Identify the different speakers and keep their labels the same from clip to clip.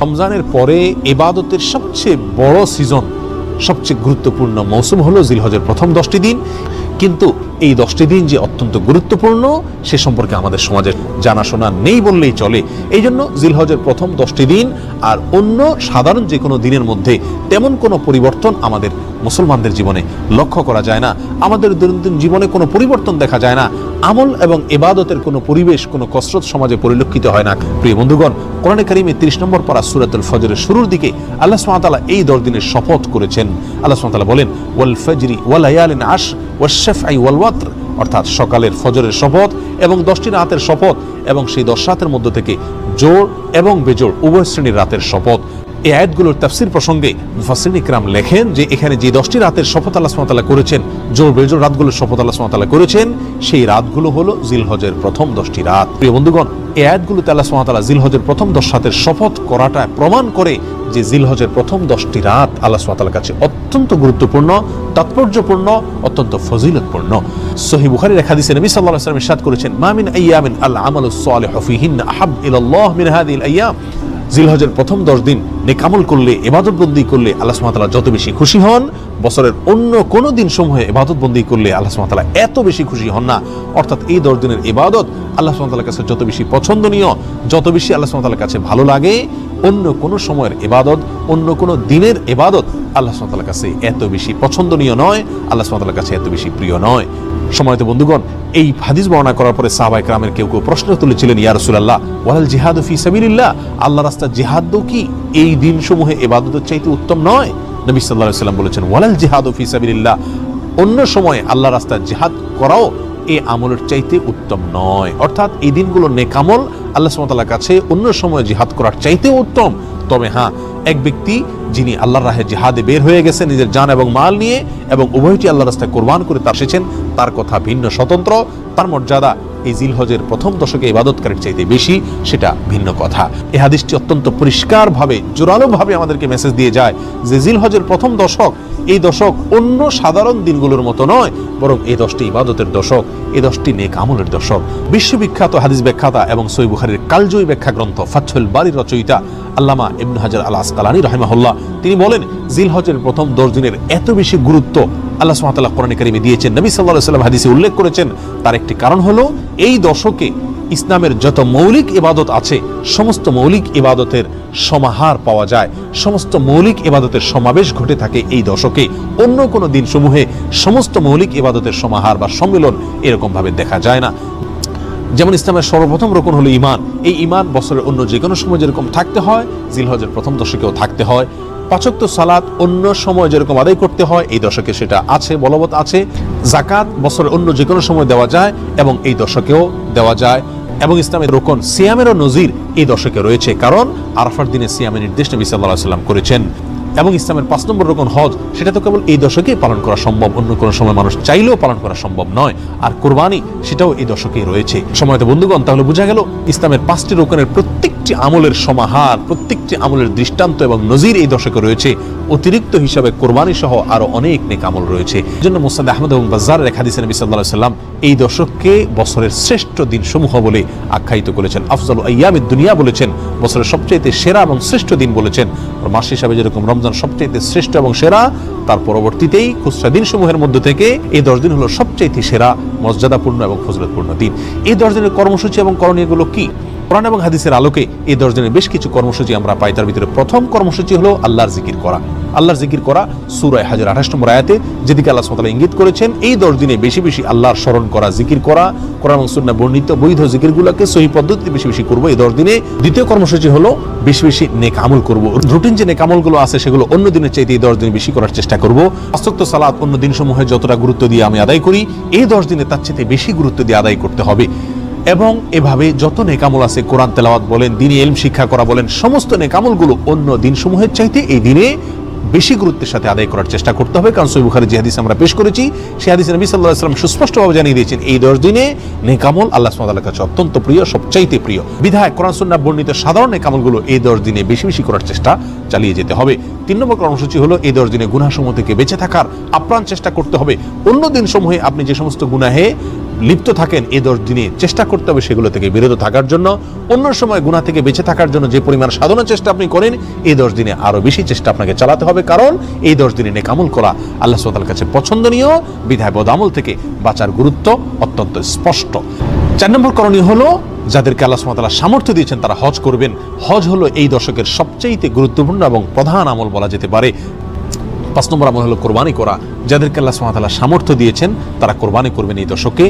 Speaker 1: রমজানের পরে এবাদতের সবচেয়ে বড় সিজন সবচেয়ে গুরুত্বপূর্ণ মৌসুম হলো জিলহজের প্রথম দশটি দিন। কিন্তু এই দশটি দিন যে অত্যন্ত গুরুত্বপূর্ণ, সে সম্পর্কে আমাদের সমাজের জানাশোনা নেই বললেই চলে। এই জন্য জিলহজের প্রথম দশটি দিন আর অন্য সাধারণ যে কোনো দিনের মধ্যে তেমন কোনো পরিবর্তন আমাদের মুসলমানদের জীবনে লক্ষ্য করা যায় না। আমাদের দৈনন্দিন জীবনে কোনো পরিবর্তন দেখা যায় না। আমল এবং এবাদতের কোনো পরিবেশ, কোনো কসরত সমাজে পরিলক্ষিত হয় না। প্রিয় বন্ধুগণ, কোরআনে কারিমে তিরিশ নম্বর পারা সুরাতুল ফজরের শুরুর দিকে আল্লাহ সুমাতালা এই দশ দিনের শপথ করেছেন। আল্লাহ সুমাতালা বলেন, ওয়াল ফজরি ওয়াল আয়ালিন আশ ওয়াশেফ আই ওয়াল ওয়াত্র। অর্থাৎ সকালের ফজরের শপথ এবং দশটি রাতের শপথ এবং সেই দশ রাতের মধ্য থেকে জোর এবং বেজোর উভয় শ্রেণির রাতের শপথ। এই আয়াতগুলোর তাফসির প্রসঙ্গে মুফাসসির ইকরাম লেখেন যে এখানে যে দশটি রাতের শপথ আল্লাহ সুবহানাহু করেছেন, জোর বেজোর রাতগুলোর শপথ আল্লাহ সুবহানাহু করেছেন, সেই রাতগুলো হলো জিলহজের প্রথম দশটি রাত। প্রিয় বন্ধুগণ, এই আয়াতগুলোতে আল্লাহ সুবহানাহু জিলহজের প্রথম দশ রাতের শপথ করাটা প্রমাণ করে যে জিলহজের প্রথম দশটি রাত আল্লাহ সুবহানাহু কাছে অত্যন্ত গুরুত্বপূর্ণ, তাৎপর্যপূর্ণ, অত্যন্ত ফজিলতপূর্ণ। সহি বুখারীর রেখা হাদিসে নবী সাল্লাল্লাহু আলাইহি ওয়াসাল্লাম ইরশাদ করেছেন, মা মিন আইয়ামিন আল আমালুস সালিহু ফিহিন্না আহাব ইলাল্লাহ মিন হাযিহিল আইয়াম জিলহজের প্রথম দশ দিন নেকামল করলে এবাদত বন্দি করলে আল্লাহ সুমাতালা যত বেশি খুশি হন, বছরের অন্য কোনো দিন সমূহে এবাদত বন্দি করলে আল্লাহ সুমাতালা এত বেশি খুশি হন না। অর্থাৎ এই দশ দিনের এবাদত আল্লাহ সুমাতালার কাছে যত বেশি পছন্দনীয়, যত বেশি আল্লাহ সুমাতালার কাছে ভালো লাগে অন্য কোনো সময়ের এবাদত অন্য কোনো দিনের এবাদত আল্লাহ সুমাতালার কাছে এত বেশি পছন্দনীয় নয়, আল্লাহ সুমাতালার কাছে এত বেশি প্রিয় নয়। সময়ত বন্ধুগণ, এই হাদিস বর্ণনা করার পরে সাহাবাই ক্রামের কেউ কেউ প্রশ্ন তুলেছিলেন, ইয়া রাসূলুল্লাহ ওয়ালাল জিহাদ ফি সাবিলিল্লাহ? আল্লাহ রাস্তা জিহাদ কি? এই দিনসমূহে এবাদতের চাইতে উত্তম নয়? নবী আলাইহি সাল্লাম বলেছেন, ওয়ালাল জিহাদ ফি সাবিলিল্লাহ। অন্য সময়ে আল্লাহ রাস্তা জিহাদ করাও এই আমলের চাইতে উত্তম নয়। অর্থাৎ এই দিনগুলো নেকামল আল্লাহ সুবহানাহু কাছে অন্য সময় জিহাদ করার চাইতেও উত্তম। তবে হ্যাঁ এক ব্যক্তি যিনি আল্লাহর রাহে জিহাদে বের হয়ে গেছেন নিজের জান এবং মাল নিয়ে এবং উভয়টি আল্লাহ রাস্তায় কোরবান করে তার এসেছেন, তার কথা ভিন্ন স্বতন্ত্র, তার মর্যাদা এই জিলহজের প্রথম দশকে ইবাদতকারীর চাইতে বেশি, সেটা ভিন্ন কথা। এই হাদিসটি অত্যন্ত পরিষ্কারভাবে, জোরালোভাবে আমাদেরকে মেসেজ দিয়ে যায় যে জিলহজের প্রথম দশক এই দশক অন্য সাধারণ দিনগুলোর মতো নয়, বরং এই দশটি ইবাদতের দশক, এই দশটি নেক আমলের দশক। বিশ্ববিখ্যাত হাদিস ব্যাখ্যাতা এবং সই বুখারির কালজয়ী ব্যাখ্যা গ্রন্থ ফাচ্ছল বাড়ির রচয়িতা আল্লামা ইবনু হাজার আল আসকালানি রহেমাহুল্লাহ, তিনি বলেন জিলহজের প্রথম দশ দিনের এত বেশি গুরুত্ব আল্লাহ সুবহানাহু কোরআন কারিমে দিয়েছেন। নবী আলাইহি সাল্লাম হাদিসে উল্লেখ করেছেন, তার একটি কারণ হলো, এই দশকে ইসলামের যত মৌলিক ইবাদত আছে, সমস্ত মৌলিক ইবাদতের সমাহার পাওয়া যায়। সমস্ত মৌলিক ইবাদতের সমাবেশ ঘটে থাকে এই দশকে। অন্য কোনো দিনসমূহে সমস্ত মৌলিক ইবাদতের সমাহার বা সম্মেলন এরকম ভাবে দেখা যায় না। যেমন ইসলামের সর্বপ্রথম রকম হলো ইমান এই ইমান বছরের অন্য যে কোনো সময় যেরকম থাকতে হয় জিলহজের প্রথম দশকেও থাকতে হয়। পাচক্ত সালাত অন্য সময় যেরকম আদায় করতে হয়, এই দশকে সেটা আছে, বলবৎ আছে। জাকাত বছরের অন্য যে কোনো সময় দেওয়া যায় এবং এই দশকেও দেওয়া যায়। এবং ইসলামের রোকন সিয়ামেরও নজির এই দশকে রয়েছে কারণ আরাফার দিনে সিয়ামের নির্দেশ নবী সাল্লাহ সাল্লাম করেছেন। এবং ইসলামের পাঁচ নম্বর রকম হজ, সেটা তো কেবল এই দশকেই পালন করা সম্ভব, অন্য কোনো সময় মানুষ চাইলেও পালন করা সম্ভব নয়। আর কোরবানি, সেটাও এই দশকেই রয়েছে। সময়তে বন্ধুগণ, তাহলে বোঝা গেল ইসলামের পাঁচটি রোকনের প্রত্যেকটি আমলের সমাহার, প্রত্যেকটি আমলের দৃষ্টান্ত এবং নজির এই দশকে রয়েছে। অতিরিক্ত হিসাবে কোরবানি সহ আরও অনেক নেক আমল রয়েছে। জন্য মোসাদ আহমদ এবং বাজার রেখা দিয়েছেন নবী সাল্লাহ সাল্লাম এই দশককে বছরের শ্রেষ্ঠ দিন সমূহ বলে আখ্যায়িত করেছেন। আফজল আয়ামের দুনিয়া বলেছেন, বছরের সবচাইতে সেরা এবং শ্রেষ্ঠ দিন বলেছেন। মাস হিসাবে যেরকম রমজান সবচাইতে শ্রেষ্ঠ এবং সেরা, তার পরবর্তীতেই খুচরা দিন সমূহের মধ্যে থেকে এই দশ দিন হলো সবচাইতে সেরা, মর্যাদাপূর্ণ এবং ফজলতপূর্ণ দিন। এই দশ দিনের কর্মসূচি এবং করণীয়গুলো কি? কোরআন এবং হাদিসের আলোকে এই দশ দিনের বেশ কিছু কর্মসূচি আমরা পাই। তার ভিতরে প্রথম কর্মসূচি হলো আল্লাহর জিকির করা। আল্লাহর জিকির করা সুরায় হাজার আঠাশ নম্বর আয়াতে, যেদিকে আল্লাহ সাতালা ইঙ্গিত করেছেন, এই দশ দিনে বেশি বেশি আল্লাহর স্মরণ করা, জিকির করা, কোরআন সুন্না বর্ণিত বৈধ জিকিরগুলোকে সহি পদ্ধতিতে বেশি বেশি করব। এই দশ দিনে দ্বিতীয় কর্মসূচি হলো বেশি বেশি নেক আমল করব। রুটিন যে নেক আমলগুলো আছে, সেগুলো অন্য দিনের চাইতে এই দশ দিন বেশি করার চেষ্টা করব। আস্তক্ত সালাত অন্য দিন সমূহে যতটা গুরুত্ব দিয়ে আমি আদায় করি, এই দশ দিনে তার চাইতে বেশি গুরুত্ব দিয়ে আদায় করতে হবে। এবং এভাবে যত নেকামল আছে কোরআন তেলাওয়াত বলেন, দিনে এলম শিক্ষা করা বলেন, সমস্ত নেকামলগুলো অন্য দিন সমূহের চাইতে এই দিনে বেশি গুরুত্বের সাথে আদায় করার চেষ্টা করতে হবে। কারণ সই বুখারি যে হাদিস আমরা পেশ করেছি, সেই হাদিস নবী সাল্লাহ আসলাম সুস্পষ্টভাবে জানিয়ে দিয়েছেন, এই দশ দিনে নেকামল আল্লাহ সুমাদার কাছে অত্যন্ত প্রিয়, সবচাইতে প্রিয়। বিধায় কোরআন সুন্না বর্ণিত সাধারণ নেকামলগুলো এই দশ দিনে বেশি বেশি করার চেষ্টা চালিয়ে যেতে হবে। তিন নম্বর কর্মসূচি হলো, এই দশ দিনে গুনাসমূহ থেকে বেঁচে থাকার আপ্রাণ চেষ্টা করতে হবে। অন্য দিন সমূহে আপনি যে সমস্ত গুনাহে লিপ্ত থাকেন এই দশ দিনে, চেষ্টা করতে হবে সেগুলো থেকে বিরত থাকার জন্য। অন্য সময় গুণা থেকে বেঁচে থাকার জন্য যে পরিমাণ সাধনার চেষ্টা আপনি করেন, এই দশ দিনে আরও বেশি চেষ্টা আপনাকে চালাতে হবে। কারণ এই দশ দিনে নেকামল করা আল্লাহ সোতাল কাছে পছন্দনীয়, বিধায় বদামল থেকে বাঁচার গুরুত্ব অত্যন্ত স্পষ্ট। চার নম্বর করণীয় হলো, যাদেরকে আল্লাহ সুমাতালা সামর্থ্য দিয়েছেন তারা হজ করবেন। হজ হলো এই দশকের সবচাইতে গুরুত্বপূর্ণ এবং প্রধান আমল বলা যেতে পারে। পাঁচ নম্বর আমল হলো কোরবানি করা। যাদেরকে আল্লাহ সুমাতালা সামর্থ্য দিয়েছেন, তারা কোরবানি করবেন এই দশকে।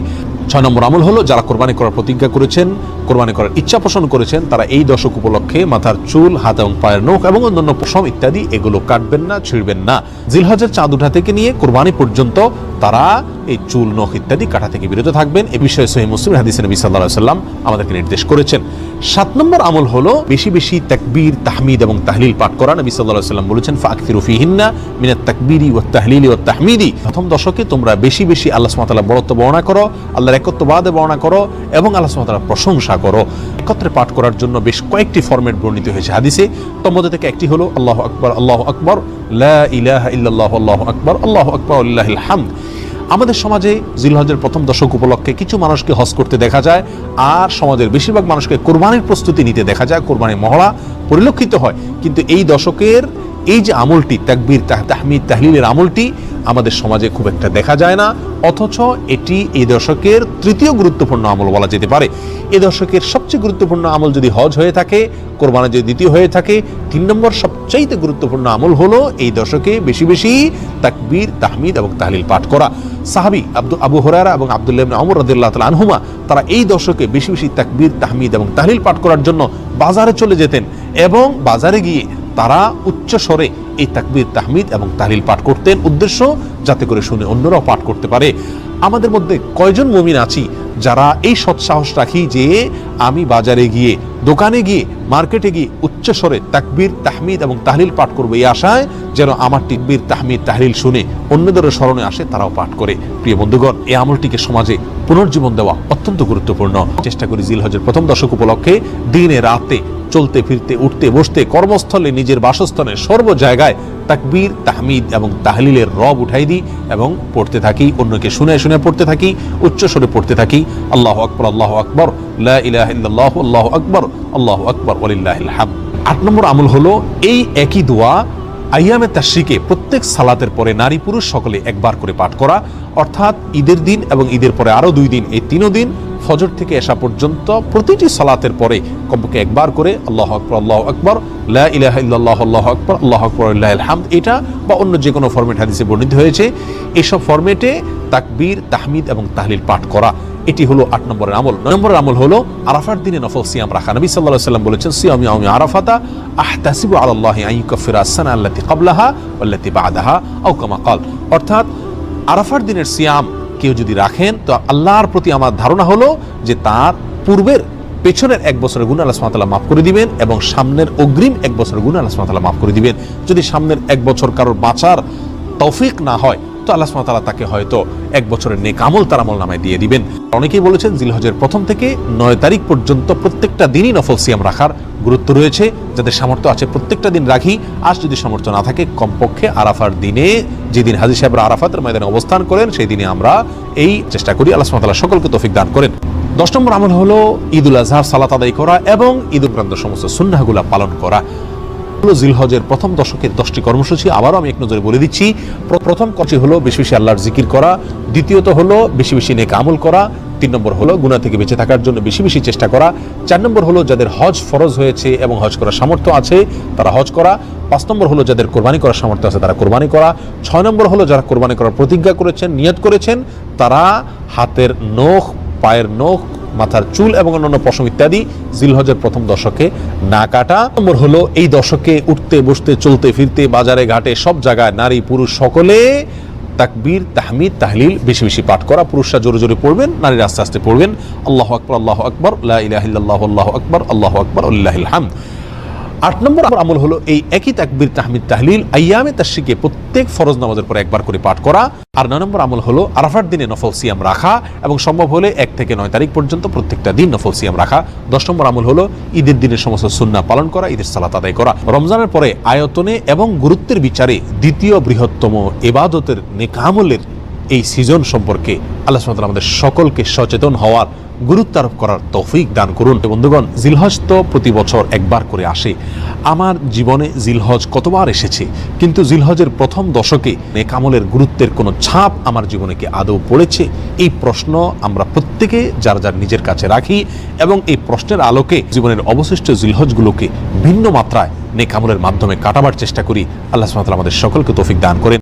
Speaker 1: ছয় নম্বর আমল হলো যারা কোরবানি করার প্রতিজ্ঞা করেছেন, কোরবানি করার ইচ্ছা পোষণ করেছেন, তারা এই দশক উপলক্ষে মাথার চুল, হাত এবং পায়ের নখ এবং অন্যান্য পশম ইত্যাদি এগুলো কাটবেন না, ছিঁড়বেন না। জিলহজের চাঁদ উঠা থেকে নিয়ে কোরবানি পর্যন্ত তারা এই চুল, নখ ইত্যাদি কাটা থেকে বিরত থাকবেন। এ বিষয়ে সহি মুসলিম হাদিস নবী সাল্লাহ সাল্লাম আমাদেরকে নির্দেশ করেছেন। সাত নম্বর আমল হলো বেশি বেশি তাকবীর, তাহমিদ এবং তাহলিল পাঠ করা। নবী সাল্লাহ সাল্লাম বলেছেন ফাকফিরু ফিহিন্না মিনাত তাকবীরি ও তাহলিল ও তাহমিদি। প্রথম দশকে তোমরা বেশি বেশি আল্লাহ সুবহানাহু বরত্ব বর্ণনা করো, আল্লাহর একত্ববাদে বর্ণনা করো এবং আল্লাহ সুবহানাহু প্রশংসা করো। একত্রে পাঠ করার জন্য বেশ কয়েকটি ফরম্যাট বর্ণিত হয়েছে হাদিসে। মধ্যে থেকে একটি হলো, আল্লাহ আকবর আল্লাহ আকবর, লা ইলাহা ইল্লাল্লাহু, আল্লাহু আকবর আল্লাহু আকবর আল্লাহিল হামদ। আমাদের সমাজে জিলহজের প্রথম দশক উপলক্ষে কিছু মানুষকে হজ করতে দেখা যায়, আর সমাজের বেশিরভাগ মানুষকে কোরবানির প্রস্তুতি নিতে দেখা যায় কোরবানির মহড়া পরিলক্ষিত হয়। কিন্তু এই দশকের এই যে আমলটি, তাকবীর, তাহ- তাহমিদ, তাহলিলের আমলটি আমাদের সমাজে খুব একটা দেখা যায় না, অথচ এটি এই দশকের তৃতীয় গুরুত্বপূর্ণ আমল বলা যেতে পারে। এ দশকের সবচেয়ে গুরুত্বপূর্ণ আমল যদি হজ হয়ে থাকে কোরবানা যদি দ্বিতীয় হয়ে থাকে, তিন নম্বর সবচাইতে গুরুত্বপূর্ণ আমল হলো এই দশকে বেশি বেশি তাকবীর, তাহমিদ এবং তাহলিল পাঠ করা। সাহাবি আব্দু আবু হরারা এবং আবদুল্লাহ আমর রাদিয়াল্লাহু তাআলা আনহুমা, তারা এই দশকে বেশি বেশি তাকবীর, তাহমিদ এবং তাহলিল পাঠ করার জন্য বাজারে চলে যেতেন এবং বাজারে গিয়ে তারা উচ্চ স্বরে এই তাকবীর, তাহমিদ এবং তাহলিল পাঠ করতেন। উদ্দেশ্য, যাতে করে শুনে অন্যরাও পাঠ করতে পারে। আমাদের মধ্যে কয়জন মমিন আছি যারা এই সৎসাহস রাখি যে, আমি বাজারে গিয়ে দোকানে গিয়ে, মার্কেটে গিয়ে উচ্চস্বরে তাকবীর, তাহমিদ এবং তাহলিল পাঠ করব এই আশায় যেন আমার টিকবির তাহমিদ, তাহলিল শুনে অন্যদের স্মরণে আসে, তারাও পাঠ করে। প্রিয় বন্ধুগণ, এই আমলটিকে সমাজে পুনর্জীবন দেওয়া অত্যন্ত গুরুত্বপূর্ণ। চেষ্টা করি জিলহজের প্রথম দশক উপলক্ষে দিনে, রাতে চলতে, ফিরতে, উঠতে, বসতে, কর্মস্থলে নিজের বাসস্থানে সর্ব জায়গায় তাকবীর, তাহমিদ এবং তাহলিলের রব উঠাই দিই এবং পড়তে থাকি, অন্যকে শুনে শুনে পড়তে থাকি উচ্চ স্বরে পড়তে থাকি। আল্লাহ আকবর আল্লাহ আকবর, লা ইলাহা ইল্লাল্লাহু আকবর, আল্লাহ আকবর হামদ। আট নম্বর আমল হলো এই একই দোয়া আইয়ামে তাশরিকে প্রত্যেক সালাতের পরে নারী পুরুষ সকলে একবার করে পাঠ করা, অর্থাৎ ঈদের দিন এবং ঈদের পরে আরও দুই দিন, এই তিনও দিন ফজর থেকে আসা পর্যন্ত প্রতিটি সালাতের পরে কমপক্ষে একবার করে আল্লাহ আকবর আল্লাহ আকবর, লা ইলাহা ইল্লাল্লাহু, আল্লাহু আকবর আল্লাহু আকবর আল্লাহুল হামদ এটা বা অন্য যে কোনো ফরম্যাট হাদিসে বর্ণিত হয়েছে, এসব ফরম্যাটে তাকবীর, তাহমিদ এবং তাহলিল পাঠ করা, এটি হলো আট নম্বরের আমল। নম্বরের আমল হলো আরাফার দিনে নফল সিয়াম রাখা। নবী আলাইহি সাল্লাম বলেছেন, সিয়াম ইয়াউমি আরাফাতা আহতাসিবু আলাল্লাহি আন ইউকাফিরা আস-সানা আল্লাতী ক্বাবলাহা ওয়াল্লাতী বা'দাহা আও কামা ক্বাল। অর্থাৎ আরাফার দিনের সিয়াম কেউ যদি রাখেন, তো আল্লাহর প্রতি আমার ধারণা হলো যে তার পূর্বের পেছনের এক বছরের গুণ আল্লাহ সুমাতাল্লাহ মাফ করে দিবেন এবং সামনের অগ্রিম এক বছরের গুণ আল্লাহ সুমাতাল্লাহ মাফ করে দিবেন। যদি সামনের এক বছর কারোর বাঁচার তৌফিক না হয় তো আল্লাহ তাআলা তাকে হয়তো এক বছরের নেক আমল তার আমল নামায় দিয়ে দিবেন। অনেকেই বলেছেন জিলহজের প্রথম থেকে নয় তারিখ পর্যন্ত প্রত্যেকটা দিনই নফল সিয়াম রাখার গুরুত্ব রয়েছে। যাদের সামর্থ্য আছে প্রত্যেকটা দিন রাখি আজ যদি সামর্থ্য না থাকে, কমপক্ষে আরাফার দিনে যেদিন হাজি সাহেবরা আরাফাতের ময়দানে অবস্থান করেন, সেই দিনে আমরা এই চেষ্টা করি আল্লাহ তাআলা সকলকে তৌফিক দান করেন। দশ নম্বর আমল হলো ঈদুল আজহার সালাত আদায় করা এবং ঈদ উপরান্ত সমস্ত সুন্নাহগুলা পালন করা। জিলহজের প্রথম দশকের দশটি কর্মসূচি। আবারও আমি এক নজরে বলে দিচ্ছি প্রথম কাজটি হলো বেশি বেশি আল্লাহর জিকির করা, দ্বিতীয়ত হলো বেশি বেশি নেক আমল করা, তিন নম্বর হলো গুণা থেকে বেঁচে থাকার জন্য বেশি বেশি চেষ্টা করা, চার নম্বর হলো যাদের হজ ফরজ হয়েছে এবং হজ করার সামর্থ্য আছে, তারা হজ করা, পাঁচ নম্বর হলো যাদের কোরবানি করার সামর্থ্য আছে, তারা কোরবানি করা, ছয় নম্বর হলো যারা কোরবানি করার প্রতিজ্ঞা করেছেন, নিয়ত করেছেন, তারা হাতের নখ, পায়ের নখ মাথার চুল এবং অন্যান্য পশম ইত্যাদি জিলহজের প্রথম দশকে না কাটা নম্বর হলো এই দশকে উঠতে বসতে চলতে ফিরতে বাজারে ঘাটে সব জায়গায় নারী পুরুষ সকলে তাকবীর তাহমিদ তাহলিল বেশি বেশি পাঠ করা পুরুষরা জোরে জোরে পড়বেন নারীরা আস্তে আস্তে পড়বেন আল্লাহ আকবর আল্লাহ আকবর আল্লাহ আকবর আল্লাহ আকবর আল্লাহ আকবর আল্লাহ হামদ আট নম্বর আমল হলো এই একই তাকবির তাহমিদ তাহলিল, আইয়ামে তাশরিকে প্রত্যেক ফরজ নামাজের পর একবার করে পাঠ করা। আর নয় নম্বর আমল হলো আরাফার দিনে নফল সিয়াম রাখা এবং সম্ভব হলে এক থেকে নয় তারিখ পর্যন্ত প্রত্যেকটা দিন নফল সিয়াম রাখা। দশ নম্বর আমল হলো ঈদের দিনের সমস্ত সুন্নাহ পালন করা, ঈদের সালাত আদায় করা। রমজানের পরে আয়তনে এবং গুরুত্বের বিচারে দ্বিতীয় বৃহত্তম এবাদতের নেকামলের এই সিজন সম্পর্কে আল্লাহ সুবহানাহু আমাদের সকলকে সচেতন হওয়ার, গুরুত্ব আরোপ করার তৌফিক দান করুন। বন্ধুগণ, জিলহজ তো প্রতি বছর একবার করে আসে। আমার জীবনে জিলহজ কতবার এসেছে, কিন্তু জিলহজের প্রথম দশকে নেকামলের গুরুত্বের কোনো ছাপ আমার জীবনে কি আদৌ পড়েছে? এই প্রশ্ন আমরা প্রত্যেকে যার যার নিজের কাছে রাখি এবং এই প্রশ্নের আলোকে জীবনের অবশিষ্ট জিলহজগুলোকে ভিন্ন মাত্রায় নেকামলের মাধ্যমে কাটাবার চেষ্টা করি। আল্লাহ সুবহানাহু আমাদের সকলকে তৌফিক দান করেন।